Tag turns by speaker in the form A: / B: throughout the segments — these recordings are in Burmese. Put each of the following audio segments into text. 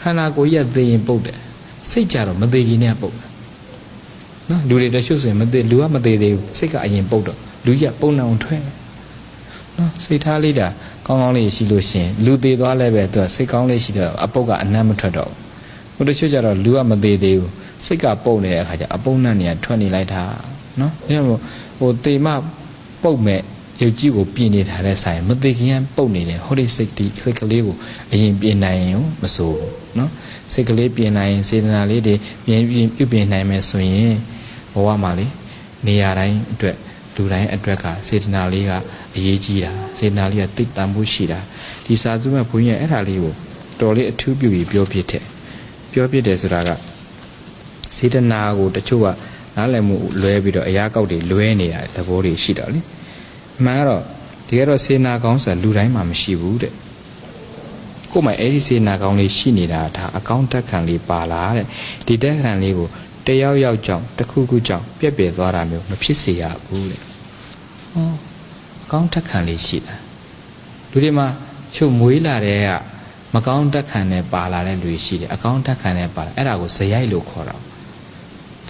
A: ခန္ဓာကိုယ်ကြီးကသေရင်ပုတ်တယ်စိတ်ကြတော့မသေးခင်နဲ့ပုတ်တယ်နော်လူတွေတချို့ဆိုရင်မသေးလူကမသေးသေးဘူးစိတ်ကအရင်ပုတ်တော့လူကြီးကပုံနှောင်ထွက်တယ်နော်စိတ်ထားလေးတာကောင်းကောင်းလေးရှိလို့ရှရင်လူသေးသွားလဲပဲသူကစိတ်ကောင်းလေးရှိတော့အပုတ်ကအနမ်းမထွက်တော့ဘူးဟိုတချို့ကြတော့လူကမသေးသေးဘူးစိတ်ကပုတ်နေတဲ့အခါကျအပုတ်နဲ့နေရထွက်နေလိုက်တာနော်အဲဒါမို့ဟိုတေမပုတ်မဲ့ ရုပ်ကြီးကိုပြင်နေထားတဲ့ဆိုင်မသေးခင်ကပုတ်နေတယ်ဟိုဒီစိတ်ဒီစိတ်ကလေးကိုအရင်ပြင်နိုင်ရင်မစိုးဘူးနော်စိတ်ကလေးပြင်နိုင်ရင်စေတနာလေးတွေပြင်ပြင်ပြုပြင်နိုင်မယ်ဆိုရင်ဘဝမှာလေနေရာတိုင်းအတွက်လူတိုင်းအတွက်ကစေတနာလေးကအရေးကြီးတာစေတနာလေးကတိတ်တန်ဖို့ရှိတာဒီစာစုမဲ့ဘုန်းကြီးကအဲ့ဒါလေးကိုတော်လေးအထူးပြုပြီးပြောပြတယ်ပြောပြတယ်ဆိုတာကစေတနာကိုတချို့ကနားလည်မှုလွဲပြီးတော့အရာကောက်တွေလွဲနေတာသဘောတွေရှိတော့လေ အမှန်ကတော့ဒီကတော့စေနာကောင်းဆိုတာလူတိုင်းမှာမရှိဘူးတဲ့ကိုယ်မှအဲ့ဒီစေနာကောင်းလေးရှိနေတာဒါအကောင့်တက်ခံလေးပါလာတဲ့ဒီတက်ခံလေးကိုတယောက်ယောက်ကြောင့်တစ်ခုခုကြောင့်ပြက်ပြယ်သွားတာမျိုးမဖြစ်စေရဘူးတဲ့ဟောအကောင့်တက်ခံလေးရှိတာလူတွေမှာချုပ်မွေးလာတဲ့ကမကောင်းတက်ခံနဲ့ပါလာတဲ့လူတွေရှိတယ်အကောင့်တက်ခံနဲ့ပါလာအဲ့ဒါကိုဇယိုက်လို့ခေါ်တာ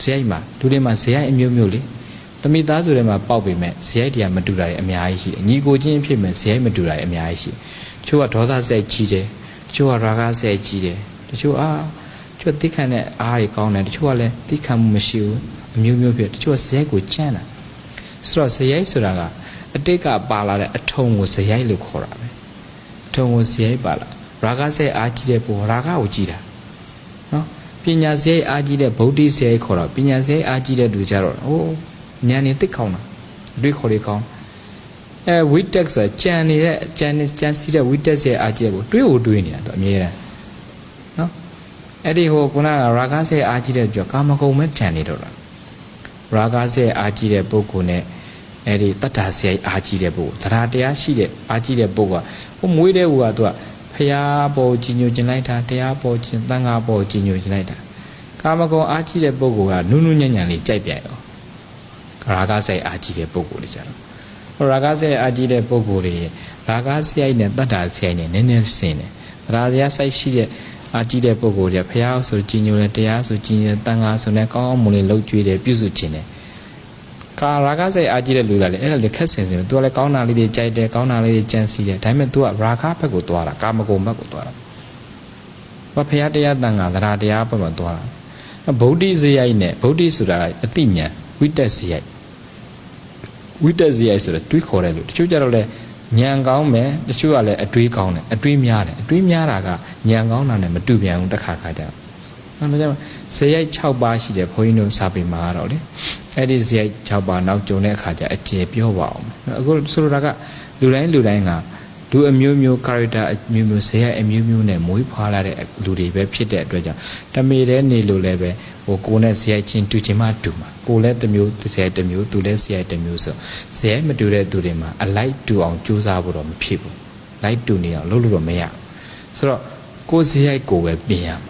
A: ဇယိုက်မှာလူတွေမှာဇယိုက်အမျိုးမျိုးလေ တမိသားစုတွေမှာပေါက်ပေမဲ့ဇယိုက်တွေကမတူတာတွေအများကြီးရှိတယ်ညီကိုချင်းဖြစ်မဲ့ဇယိုက်မတူတာတွေအများကြီးရှိတယ်ချို့ကဒေါသစိတ်ကြီးတယ်တချို့ကရာဂစိတ်ကြီးတယ်တချို့အာတချို့တိခံတဲ့အားတွေကောင်းတယ်တချို့ကလည်းတိခံမှုမရှိဘူးအမျိုးမျိုးဖြစ်တချို့ကဇယိုက်ကိုကြမ်းတာဆိုတော့ဇယိုက်ဆိုတာကအတိတ်ကပါလာတဲ့အထုံကိုဇယိုက်လို့ခေါ်တာပဲအထုံကိုဇယိုက်ပါလာရာဂစိတ်အားကြီးတဲ့ပုံရာဂကိုကြီးတာနော်ပညာဇယိုက်အားကြီးတဲ့ဗုဒ္ဓဇယိုက်ခေါ်တော့ပညာဇယိုက်အားကြီးတဲ့လူကြတော့ဟို ဉာဏ်နေသိကောင်းတာအတွေ့ခေါ်တွေကောင်းအဲဝိတက်ဆိုတာကြံနေတဲ့ကြံနေကြံစီတဲ့ဝိတက်ရဲ့အားကြီးတဲ့ကိုတွေးကိုတွေးနေတာတော့အမြဲတမ်းနော်အဲ့ဒီဟိုခုနကရာဂစေအားကြီးတဲ့ကြောကာမဂုဏ်မဲ့ကြံနေတော့တာရာဂစေအားကြီးတဲ့ပုဂ္ဂိုလ်နဲ့အဲ့ဒီတတ္တာစေအားကြီးတဲ့ပုဂ္ဂိုလ်တရားတရားရှိတဲ့အားကြီးတဲ့ပုဂ္ဂိုလ်ကဟိုမွေးတဲ့ဟိုကသူကဖရာပေါ်ကြီးညိုကျင်လိုက်တာတရားပေါ်ကြီးတန်ခါပေါ်ကြီးညိုကျင်လိုက်တာကာမဂုဏ်အားကြီးတဲ့ပုဂ္ဂိုလ်ကနုနုညံ့ညံ့လေးကြိုက်ပြန်ရော ရာဂစေအားကြီးတဲ့ပုဂ္ဂိုလ်တွေကြတော့ရာဂစေအားကြီးတဲ့ပုဂ္ဂိုလ်တွေရာဂစေနဲ့တတ္တာစေနဲ့နည်းနည်းဆင်တယ်တရားတရားစိုက်ရှိတဲ့အာကြည့်တဲ့ပုဂ္ဂိုလ်တွေဖះဆိုကြည်ညိုတယ်တရားဆိုကြည်ညိုတယ်တန်ခါဆိုလည်းကောင်းအောင်မွန်လေးလှုပ်ကြွေးတယ်ပြုစုခြင်းတယ်ကာရာဂစိတ်အာကြည့်တဲ့လူကလည်းအဲ့ဒါလေခက်ဆင်စင်သူကလည်းကောင်းတာလေးတွေကြိုက်တယ်ကောင်းတာလေးတွေကြံစီတယ်ဒါပေမဲ့ तू ကရာဂဘက်ကိုသွားတာကာမဂုဏ်ဘက်ကိုသွားတာဘာဖះတရားတန်ခါတရားတရားဘက်မှာသွားတာဗုဒ္ဓဇေယိုက်နဲ့ဗုဒ္ဓဆိုတာအတိညာဝိတက်ဇေယိုက် ဝိတက်ဇေယိုက်ဆိုတော့တွေးခေါ်တယ်လို့တချို့ကြတော့လည်းညံကောင်းမယ်တချို့ကလည်းအတွေးကောင်းတယ်အတွေးများတယ်အတွေးများတာကညံကောင်းတာနဲ့မတူပြန်ဘူးတစ်ခါခါကြတော့ဒါကြောင့်ဇေယိုက်6ပါးရှိတယ်ဘုန်းကြီးတို့စာပေမှာကတော့လေအဲ့ဒီဇေယိုက်6ပါးနောက်ကြုံတဲ့အခါကျအကျေပြောပါအောင်အခုဆိုလိုတာကလူတိုင်းလူတိုင်းက လူအမျိုးမျိုး character အမျိုးမျိုးဇေယိုက်အမျိုးမျိုးနဲ့မွေးဖွားလာတဲ့လူတွေပဲဖြစ်တဲ့အတွက်ကြောင့်တမေတဲ့နေလို့လည်းပဲဟိုကိုယ်နဲ့ဇေယိုက်ချင်းတူချင်းမှတူမှာကိုယ်လည်းတစ်မျိုးဇေယိုက်တစ်မျိုးသူလည်းဇေယိုက်တစ်မျိုးဆိုဇေယိုက်မတူတဲ့သူတွေမှာအလိုက်တူအောင်ကြိုးစားဖို့တော့မဖြစ်ဘူးလိုက်တူနေအောင်လုပ်လို့တော့မရဘူးဆိုတော့ကိုယ်ဇေယိုက်ကိုပဲပြင်ရမှာ